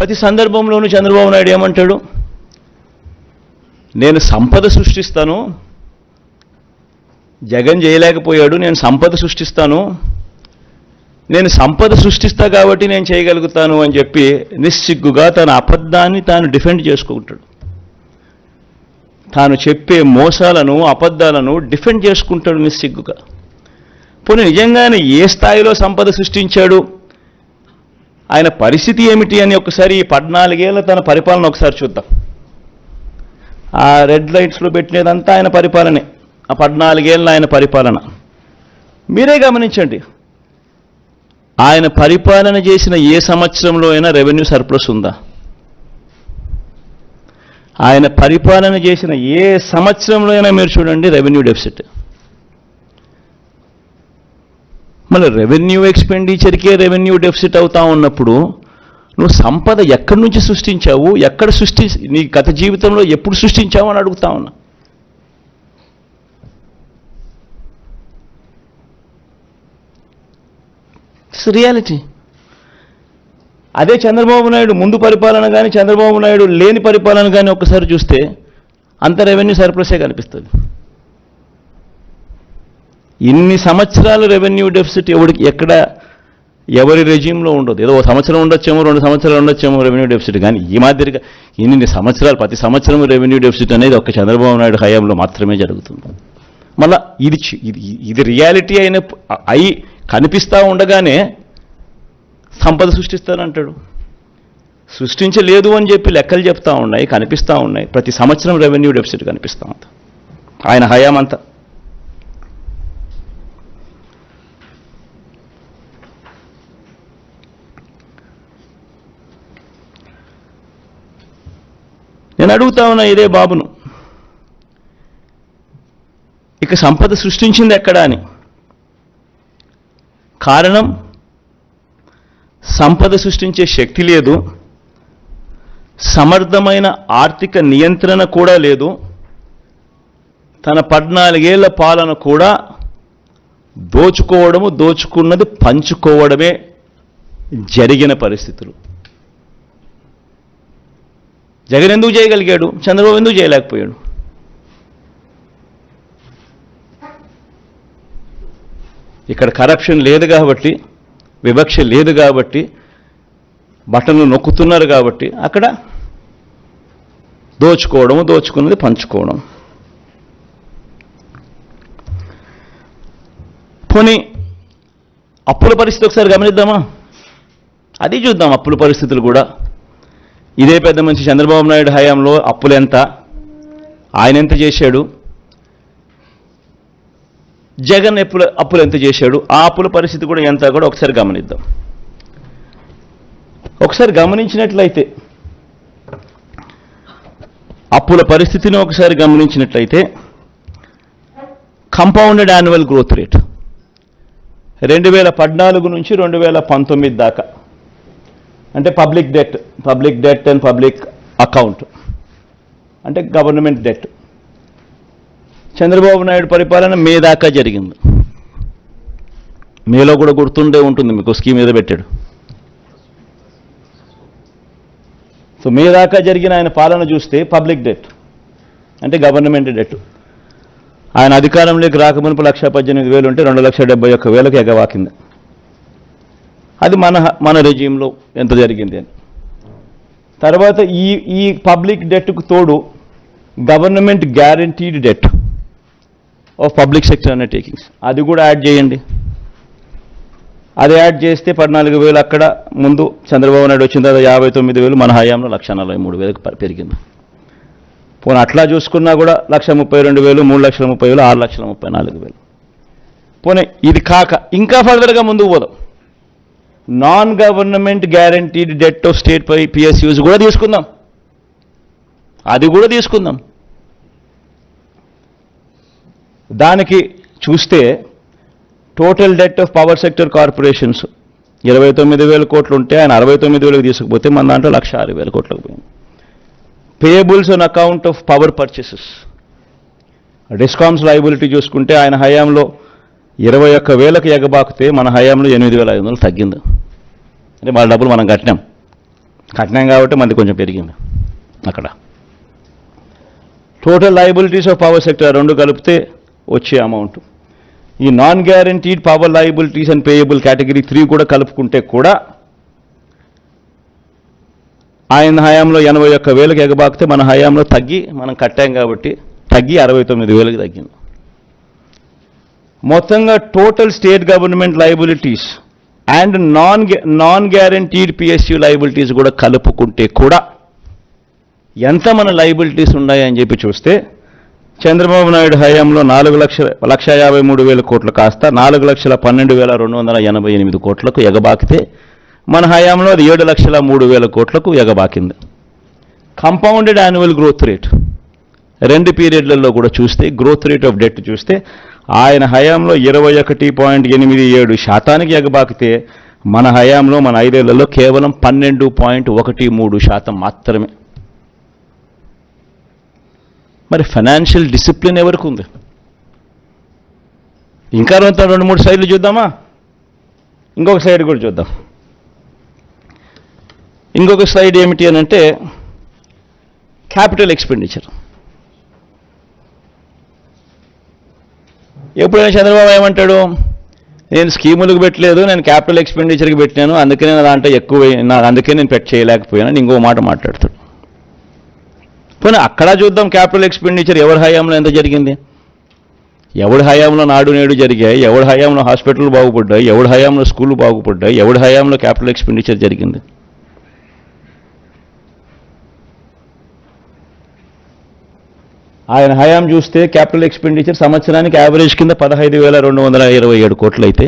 ప్రతి సందర్భంలోనూ చంద్రబాబు నాయుడు ఏమంటాడు? నేను సంపద సృష్టిస్తాను జగన్ చేయలేకపోయాడు నేను సంపద సృష్టిస్తాను నేను సంపద సృష్టిస్తా కాబట్టి నేను చేయగలుగుతాను అని చెప్పి నిస్సిగ్గుగా తన అబద్ధాన్ని తాను డిఫెండ్ చేసుకుంటాడు. తాను చెప్పే మోసాలను అబద్ధాలను డిఫెండ్ చేసుకుంటాడు నిస్సిగ్గుగా. పోనీ నిజంగానే ఏ స్థాయిలో సంపద సృష్టించాడు? ఆయన పరిస్థితి ఏమిటి అని ఒకసారి ఈ పద్నాలుగేళ్ళ తన పరిపాలన ఒకసారి చూద్దాం. ఆ రెడ్ లైట్స్లో పెట్టినదంతా ఆయన పరిపాలనే. ఆ పద్నాలుగేళ్ళ ఆయన పరిపాలన. మీరే గమనించండి. ఆయన పరిపాలన చేసిన ఏ సంవత్సరంలో అయినా రెవెన్యూ సర్ప్లస్ ఉందా? ఆయన పరిపాలన చేసిన ఏ సంవత్సరంలో అయినా మీరు చూడండి రెవెన్యూ డెఫిసిట్. మళ్ళీ రెవెన్యూ ఎక్స్పెండిచర్కే రెవెన్యూ డెఫిసిట్ అవుతా ఉన్నప్పుడు నువ్వు సంపద ఎక్కడి నుంచి సృష్టించావు? ఎక్కడ సృష్టి నీ గత జీవితంలో ఎప్పుడు సృష్టించావు అని అడుగుతా ఉన్నా. ఇట్స్ రియాలిటీ అదే చంద్రబాబు నాయుడు ముందు పరిపాలన కానీ చంద్రబాబు నాయుడు లేని పరిపాలన కానీ ఒక్కసారి చూస్తే అంత రెవెన్యూ సర్ప్లసే కనిపిస్తుంది. ఇన్ని సంవత్సరాలు రెవెన్యూ డెఫిసిట్ ఎవరికి ఎక్కడ ఎవరి రెజ్యూమ్లో ఉండదు. ఏదో ఒక సంవత్సరం ఉండొచ్చేమో రెండు సంవత్సరాలు ఉండొచ్చేమో రెవెన్యూ డెఫిసిట్. కానీ ఈ మాదిరిగా ఇన్ని సంవత్సరాలు ప్రతి సంవత్సరం రెవెన్యూ డెఫిసిట్ అనేది ఒక చంద్రబాబు నాయుడు హయాంలో మాత్రమే జరుగుతుంది. మళ్ళీ ఇది ఇది రియాలిటీ అయిన అయి కనిపిస్తూ ఉండగానే సంపద సృష్టిస్తానంటాడు సృష్టించలేదు అని చెప్పి లెక్కలు చెప్తా ఉన్నాయి కనిపిస్తూ ఉన్నాయి. ప్రతి సంవత్సరం రెవెన్యూ డెఫిసిట్ కనిపిస్తూ ఉంది. ఆయన హయాం నేను అడుగుతా ఉన్నా ఇదే బాబును. ఇక సంపద సృష్టించింది ఎక్కడా అని. కారణం సంపద సృష్టించే శక్తి లేదు సమర్థమైన ఆర్థిక నియంత్రణ కూడా లేదు తన పద్నాలుగేళ్ళ పాలన కూడా దోచుకోవడము దోచుకున్నది పంచుకోవడమే జరిగిన పరిస్థితులు. జగన్ ఎందుకు చేయగలిగాడు? చంద్రబాబు ఎందుకు చేయలేకపోయాడు? ఇక్కడ కరప్షన్ లేదు కాబట్టి వివక్ష లేదు కాబట్టి బటన్లు నొక్కుతున్నారు కాబట్టి అక్కడ దోచుకోవడము దోచుకున్నది పంచుకోవడం. పోనీ అప్పుల పరిస్థితి ఒకసారి గమనిద్దామా? అది చూద్దాం అప్పుల పరిస్థితులు కూడా. ఇదే పెద్ద మనిషి చంద్రబాబు నాయుడు హయాంలో అప్పులు ఎంత? ఆయన ఎంత చేశాడు? జగన్ ఎప్పులు అప్పులు ఎంత చేశాడు? ఆ అప్పుల పరిస్థితి కూడా ఎంత కూడా ఒకసారి గమనిద్దాం. ఒకసారి గమనించినట్లయితే అప్పుల పరిస్థితిని ఒకసారి గమనించినట్లయితే కంపౌండెడ్ యాన్యువల్ గ్రోత్ రేట్ రెండు వేల పద్నాలుగు నుంచి రెండు వేల పంతొమ్మిది దాకా అంటే public debt public debt and public account అంటే గవర్నమెంట్ డెట్ చంద్రబాబు నాయుడు పరిపాలన మే దాకా జరిగింది. మేలో కూడా గుర్తుండే ఉంటుంది మీకు స్కీమ్ మీద పెట్టాడు. సో మే దాకా జరిగిన ఆయన పాలన చూస్తే పబ్లిక్ డెట్ అంటే గవర్నమెంట్ డెట్ ఆయన అధికారంలోకి రాకమునుపు లక్ష పద్దెనిమిది వేలు ఉంటే రెండు లక్షల డెబ్బై ఒక్క వేలకు ఎగవాకింది. అది మన మన రెజీమ్లో ఎంత జరిగింది అని. తర్వాత ఈ ఈ పబ్లిక్ డెట్కు తోడు government guaranteed debt of public sector undertakings. అది కూడా యాడ్ చేయండి. అది యాడ్ చేస్తే పద్నాలుగు వేలు అక్కడ ముందు చంద్రబాబు నాయుడు వచ్చిన తర్వాత యాభై తొమ్మిది వేలు మన హయాంలో లక్ష నలభై మూడు వేలకు పెరిగింది. పోనీ అట్లా చూసుకున్నా కూడా లక్ష ముప్పై రెండు వేలు మూడు లక్షల ముప్పై వేలు ఆరు లక్షల ముప్పై నాలుగు వేలు. పోనీ ఇది కాక ఇంకా ఫర్దర్గా ముందుకు పోదాం. Non government guaranteed debt of state pi PSUs కూడా తీసుకుందాం. అది కూడా తీసుకుందాం. దానికి చూస్తే total debt of power sector corporations ఇరవై తొమ్మిది వేల కోట్లు ఉంటే ఆయన అరవై తొమ్మిది వేలకు తీసుకుపోతే మన దాంట్లో లక్ష ఆరు వేల కోట్లకు పోయింది. Payables on account of power purchases discoms liability చూసుకుంటే ఆయన హయాంలో ఇరవై ఒక్క వేలకు ఎగబాకితే మన హయాంలో ఎనిమిది వేల ఐదు వందలు తగ్గింది. అంటే వాళ్ళ డబ్బులు మనం కట్టినాం. కట్టినాం కాబట్టి మంది కొంచెం పెరిగింది అక్కడ. Total liabilities of power sector రెండు కలిపితే వచ్చే అమౌంట్ ఈ non guaranteed power liabilities and payable category three కూడా కలుపుకుంటే కూడా ఆయన హయాంలో ఎనభై ఒక్క వేలకు ఎగబాకితే మన హయాంలో తగ్గి మనం కట్టాం కాబట్టి తగ్గి అరవై తొమ్మిది వేలకు తగ్గింది. మొత్తంగా total state government liabilities and non non guaranteed PSU liabilities కూడా కలుపుకుంటే కూడా ఎంత మన లైబిలిటీస్ ఉన్నాయని చెప్పి చూస్తే చంద్రబాబు నాయుడు హయాంలో నాలుగు లక్షల లక్ష యాభై మూడు వేల కోట్లు కాస్త నాలుగు లక్షల పన్నెండు వేల రెండు వందల ఎనభై ఎనిమిది కోట్లకు ఎగబాకితే మన హయాంలో అది ఏడు లక్షల మూడు వేల కోట్లకు ఎగబాకింది. కంపౌండెడ్ యాన్యువల్ గ్రోత్ రేట్ రెండు పీరియడ్లలో కూడా చూస్తే గ్రోత్ రేట్ ఆఫ్ డెట్ చూస్తే ఆయన హయాంలో ఇరవై ఒకటి పాయింట్ ఎనిమిది ఏడు శాతానికి ఎగబాకితే మన హయాంలో మన ఐదేళ్ళలో కేవలం పన్నెండు పాయింట్ ఒకటి మూడు శాతం మాత్రమే. మరి ఫైనాన్షియల్ డిసిప్లిన్ ఎవరికి ఉంది? ఇంకా రెండు మూడు సైడ్లు చూద్దామా? ఇంకొక సైడ్ కూడా చూద్దాం. ఇంకొక సైడ్ ఏమిటి అని అంటే క్యాపిటల్ ఎక్స్పెండిచర్. ఎప్పుడైనా చంద్రబాబు ఏమంటాడు? నేను స్కీములకు పెట్టలేదు నేను క్యాపిటల్ ఎక్స్పెండిచర్కి పెట్టినాను అందుకనే నా దాంట్లో ఎక్కువ నాకు అందుకే నేను పెట్ చేయలేకపోయాను ఇంకో మాట మాట్లాడతాడు. పోనీ అక్కడ చూద్దాం క్యాపిటల్ ఎక్స్పెండిచర్ ఎవరి హయాంలో ఎంత జరిగింది? ఎవడి హయాంలో నాడు నేడు జరిగాయి? ఎవడి హయాంలో హాస్పిటల్ బాగుపడ్డాయి? ఎవడి హయాంలో స్కూళ్ళు బాగుపడ్డాయి? ఎవడి హయాంలో క్యాపిటల్ ఎక్స్పెండిచర్ జరిగింది? ఆయన హయాం చూస్తే క్యాపిటల్ ఎక్స్పెండిచర్ సంవత్సరానికి యావరేజ్ కింద పదహైదు వేల రెండు వందల ఇరవై ఏడు కోట్లు అయితే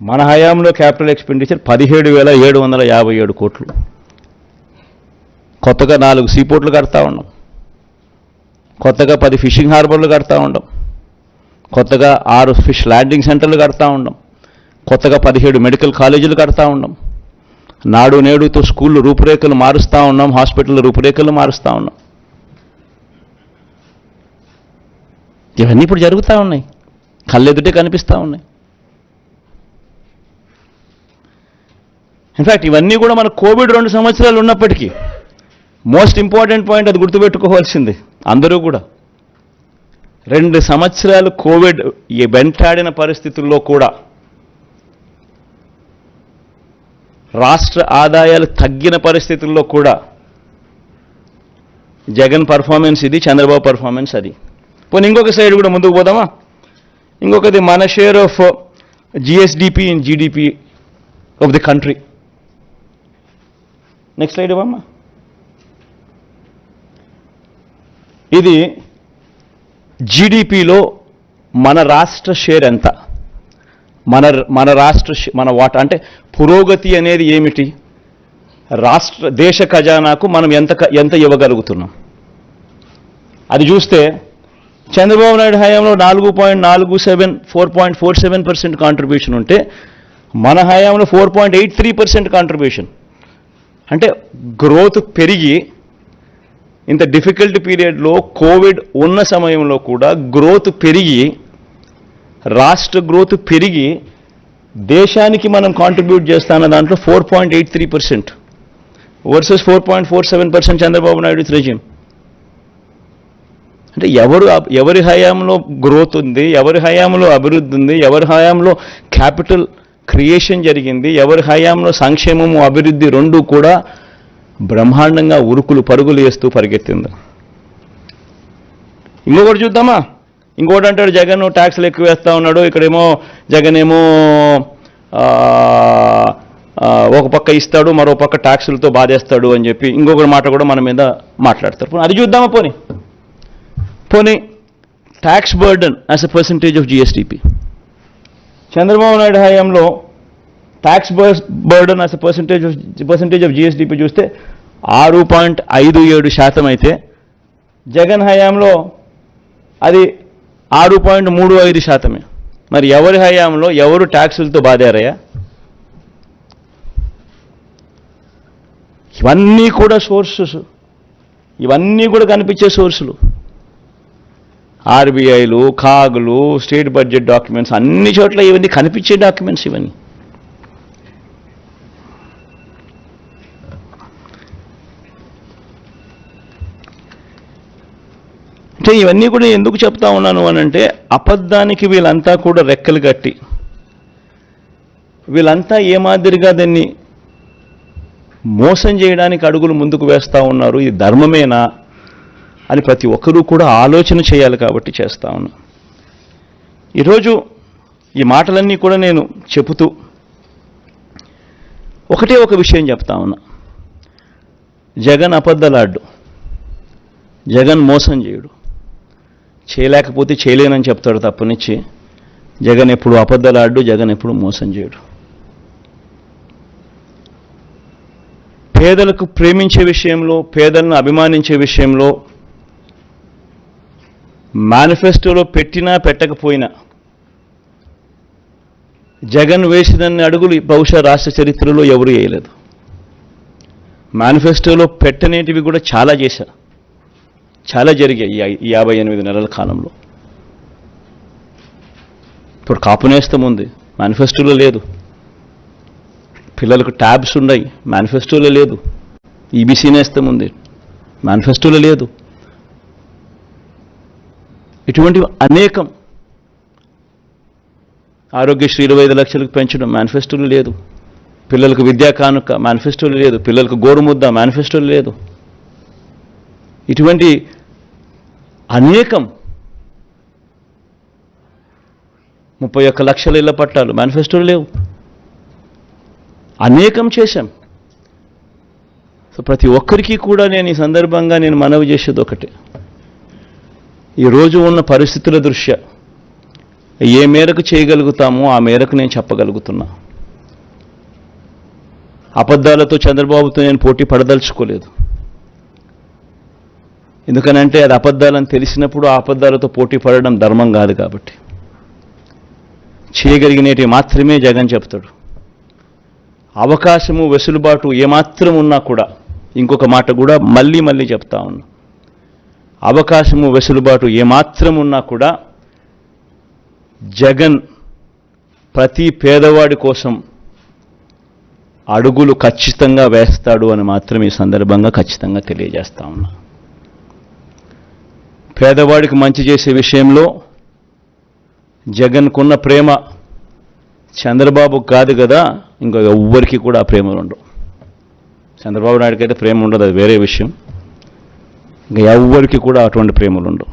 మన హయాంలో క్యాపిటల్ ఎక్స్పెండిచర్ పదిహేడు వేల ఏడు వందల యాభై ఏడు కోట్లు. కొత్తగా నాలుగు సీపోర్ట్లు కడతా ఉన్నాం. కొత్తగా పది ఫిషింగ్ హార్బర్లు కడతా ఉండం కొత్తగా ఆరు ఫిష్ ల్యాండింగ్ సెంటర్లు కడతా ఉండం కొత్తగా పదిహేడు మెడికల్ కాలేజీలు కడతా ఉండం నాడు నేడుతో స్కూళ్ళు రూపురేఖలు మారుస్తూ ఉన్నాం హాస్పిటల్ రూపురేఖలు మారుస్తూ ఉన్నాం. ఇవన్నీ ఇప్పుడు జరుగుతూ ఉన్నాయి. కళ్ళెదుటే కనిపిస్తూ ఉన్నాయి. ఇన్ఫ్యాక్ట్ ఇవన్నీ కూడా మన కోవిడ్ రెండు సంవత్సరాలు ఉన్నప్పటికీ మోస్ట్ ఇంపార్టెంట్ పాయింట్ అది గుర్తుపెట్టుకోవాల్సింది. అందరూ కూడా. రెండు సంవత్సరాలు కోవిడ్ ఈ వెంటాడిన పరిస్థితుల్లో కూడా రాష్ట్ర ఆదాయాలు తగ్గిన పరిస్థితుల్లో కూడా జగన్ పర్ఫార్మెన్స్ ఇది చంద్రబాబు పర్ఫార్మెన్స్ అది. పోనీ ఇంకొక సైడ్ కూడా ముందుకు పోదామా? ఇంకొకది మన share of GSDP in GDP of the country next slide ఇవ్వమ్మా. ఇది జీడిపిలో మన రాష్ట్ర షేర్ ఎంత? మన మన రాష్ట్ర మన వాట అంటే పురోగతి అనేది ఏమిటి? రాష్ట్ర దేశ ఖజానాకు మనం ఎంత ఎంత ఇవ్వగలుగుతున్నాం? అది చూస్తే చంద్రబాబు నాయుడు హయాంలో నాలుగు పాయింట్ నాలుగు seven four point four seven percent contribution ఉంటే మన హయాంలో four point eight three percent contribution అంటే గ్రోత్ పెరిగి ఇంత డిఫికల్ట్ పీరియడ్లో కోవిడ్ ఉన్న సమయంలో కూడా గ్రోత్ పెరిగి రాష్ట్ర గ్రోత్ పెరిగి దేశానికి మనం కాంట్రిబ్యూట్ చేస్తాన్న దాంట్లో four point eight three percent versus four point four seven percent Chandrababu Naidu resume. అంటే ఎవరు ఎవరి హయాంలో గ్రోత్ ఉంది ఎవరి హయాంలో అభివృద్ధి ఉంది ఎవరి హయాంలో క్యాపిటల్ క్రియేషన్ జరిగింది ఎవరి హయాంలో సంక్షేమము అభివృద్ధి రెండు కూడా బ్రహ్మాండంగా ఉరుకులు పరుగులు వేస్తూ పరిగెత్తింది. ఇంకొకటి చూద్దామా? ఇంకోటి అంటాడు జగన్ ట్యాక్స్లు ఎక్కువ వేస్తూ ఉన్నాడు ఇక్కడేమో జగన్ ఏమో ఒక పక్క ఇస్తాడు మరో పక్క ట్యాక్సులతో బాధేస్తాడు అని చెప్పి ఇంకొకటి మాట కూడా మన మీద మాట్లాడతారు. అది చూద్దామా పోనీ? పోనీ tax burden as a percentage of GSDP Chandrababu Naidu హయాంలో tax burden as a percentage of percentage of GSDP చూస్తే ఆరు పాయింట్ ఐదు ఏడు శాతం అయితే జగన్ హయాంలో అది ఆరు పాయింట్ మూడు ఐదు శాతమే. మరి ఎవరి హయాంలో ఎవరు ట్యాక్సులతో బాధారయ్యా? ఇవన్నీ కూడా సోర్సెస్ ఇవన్నీ కూడా కనిపించే సోర్సులు ఆర్బీఐలు కాగులు స్టేట్ బడ్జెట్ డాక్యుమెంట్స్ అన్ని చోట్ల ఇవన్నీ కనిపించే డాక్యుమెంట్స్ ఇవన్నీ. అంటే ఇవన్నీ కూడా ఎందుకు చెప్తా ఉన్నాను అనంటే అబద్ధానికి వీళ్ళంతా కూడా రెక్కలు కట్టి వీళ్ళంతా ఏ మాదిరిగా దాన్ని మోసం చేయడానికి అడుగులు ముందుకు వేస్తూ ఉన్నారు. ఇది ధర్మమేనా? అని ప్రతి ఒక్కరూ కూడా ఆలోచన చేయాలి కాబట్టి చేస్తా ఉన్నా. ఈరోజు ఈ మాటలన్నీ కూడా నేను చెబుతూ ఒకటే ఒక విషయం చెప్తా ఉన్నా. జగన్ అబద్ధలాడ్డు. జగన్ మోసం చేయడు. చేయలేకపోతే చేయలేనని చెప్తాడు తప్పనిచ్చి. జగన్ ఎప్పుడు అబద్ధలాడ్డు జగన్ ఎప్పుడు మోసం చేయడు. పేదలకు ప్రేమించే విషయంలో పేదలను అభిమానించే విషయంలో మేనిఫెస్టోలో పెట్టినా పెట్టకపోయినా జగన్ వేసినన్ని అడుగులు బహుశా రాష్ట్ర చరిత్రలో ఎవరు వేయలేదు. మేనిఫెస్టోలో పెట్టనేటివి కూడా చాలా చేశారు. చాలా జరిగాయి ఈ యాభై ఎనిమిది నెలల కాలంలో. ఇప్పుడు కాపునేస్తం ఉంది. మేనిఫెస్టోలో లేదు. పిల్లలకు ట్యాబ్స్ ఉన్నాయి. మేనిఫెస్టోలో లేదు. ఈబీసీ నేస్తం ఉంది. మేనిఫెస్టోలో లేదు. ఇటువంటివి అనేకం ఆరోగ్యశ్రీ ఇరవై ఐదు లక్షలకు పెంచడం మేనిఫెస్టోలు లేదు. పిల్లలకు విద్యా కానుక మేనిఫెస్టోలు లేదు. పిల్లలకు గోరుముద్ద మేనిఫెస్టోలు లేదు. ఇటువంటి అనేకం ముప్పై ఒక్క లక్షల ఇళ్ళ పట్టాలు మేనిఫెస్టోలు లేవు. అనేకం చేశాం. సో ప్రతి ఒక్కరికి కూడా నేను ఈ సందర్భంగా నేను మనవి చేసేది ఒకటే. ఈరోజు ఉన్న పరిస్థితుల దృష్ట్యా ఏ మేరకు చేయగలుగుతామో ఆ మేరకు నేను చెప్పగలుగుతున్నా. అబద్ధాలతో చంద్రబాబుతో నేను పోటీ పడదలుచుకోలేదు. ఎందుకనంటే అది అబద్ధాలని తెలిసినప్పుడు ఆ అబద్ధాలతో పోటీ పడడం ధర్మం కాదు కాబట్టి. చేయగలిగినవి మాత్రమే జగన్ చెప్తాడు. అవకాశము వెసులుబాటు ఏమాత్రం ఉన్నా కూడా ఇంకొక మాట కూడా మళ్ళీ మళ్ళీ చెప్తా ఉన్నా. అవకాశము వెసులుబాటు ఏమాత్రం ఉన్నా కూడా జగన్ ప్రతి పేదవాడి కోసం అడుగులు ఖచ్చితంగా వేస్తాడు అని మాత్రం ఈ సందర్భంగా ఖచ్చితంగా తెలియజేస్తా ఉన్నా. పేదవాడికి మంచి చేసే విషయంలో జగన్కున్న ప్రేమ చంద్రబాబు కాదు కదా ఇంకా ఎవ్వరికి కూడా ఆ ప్రేమలు ఉండవు చంద్రబాబు నాయుడికి అయితే ప్రేమ ఉండదు అది వేరే విషయం. ఇంకా ఎవ్వరికి కూడా అటువంటి ప్రేమలు ఉండవు